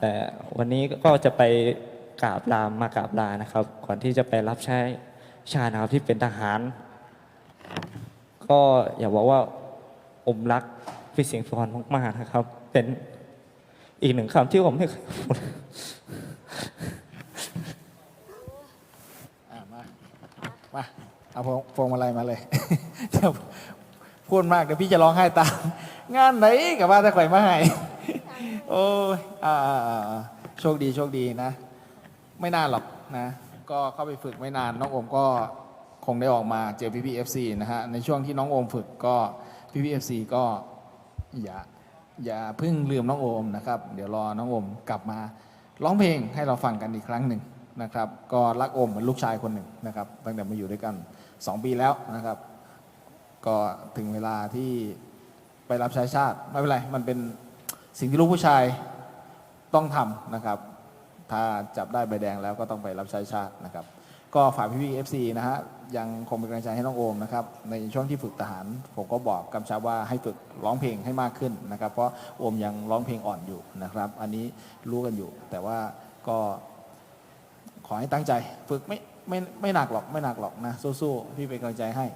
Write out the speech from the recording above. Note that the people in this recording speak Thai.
แต่วันนี้ก็จะไปกราบลามมากราบลานะครับ ก่อนที่จะไปรับใช้ชาตินะครับที่เป็นทหาร ก็อยากบอกว่าอมรักพี่สิงห์พรมากๆนะครับ เป็นอีกหนึ่งคำที่ผมไม่เคยพูดมามาเอาพวงพวงมาลัยมาเลยพูดมากเดี๋ยวพี่จะร้องไห้ตาม งานไหนกับว่าถ้าข่อยมาให้ โอ้ยอ่าโชคดีโชคดีนะ ไม่นานหรอกนะ ก็เข้าไปฝึกไม่นานน้องโอมก็คงได้ออกมาเจอพี่พีเอฟซีนะฮะ ในช่วงที่น้องโอมฝึกก็พี่พีเอฟซีก็อย่าอย่าเพิ่งลืมน้องโอมนะครับ เดี๋ยวรอน้องโอมกลับมาร้องเพลงให้เราฟังกันอีกครั้งหนึ่งนะครับ ก็รักโอมเหมือนลูกชายคนหนึ่งนะครับตั้งแต่มาอยู่ด้วยกัน 2 ปีแล้วนะครับ ก็ถึงเวลาที่ไปรับใช้ชาติ ไม่เป็นไร มันเป็น สิ่งที่ลูกผู้ชายต้องทำนะครับ ถ้าจับได้ใบแดงแล้วก็ต้องไปรับใช้ชาตินะครับ ก็ฝากพี่พี่เอฟซีนะฮะยังคงเป็นกำลังใจให้น้องโอมนะครับ ในช่วงที่ฝึกทหารผมก็บอกกำชับว่าให้ฝึกร้องเพลงให้มากขึ้นนะครับ เพราะโอมยังร้องเพลงอ่อนอยู่นะครับ อันนี้รู้กันอยู่ แต่ว่าก็ขอให้ตั้งใจฝึกไม่ไม่ไม่หนักหรอกไม่หนักหรอกนะสู้ๆพี่เป็นกำลังใจให้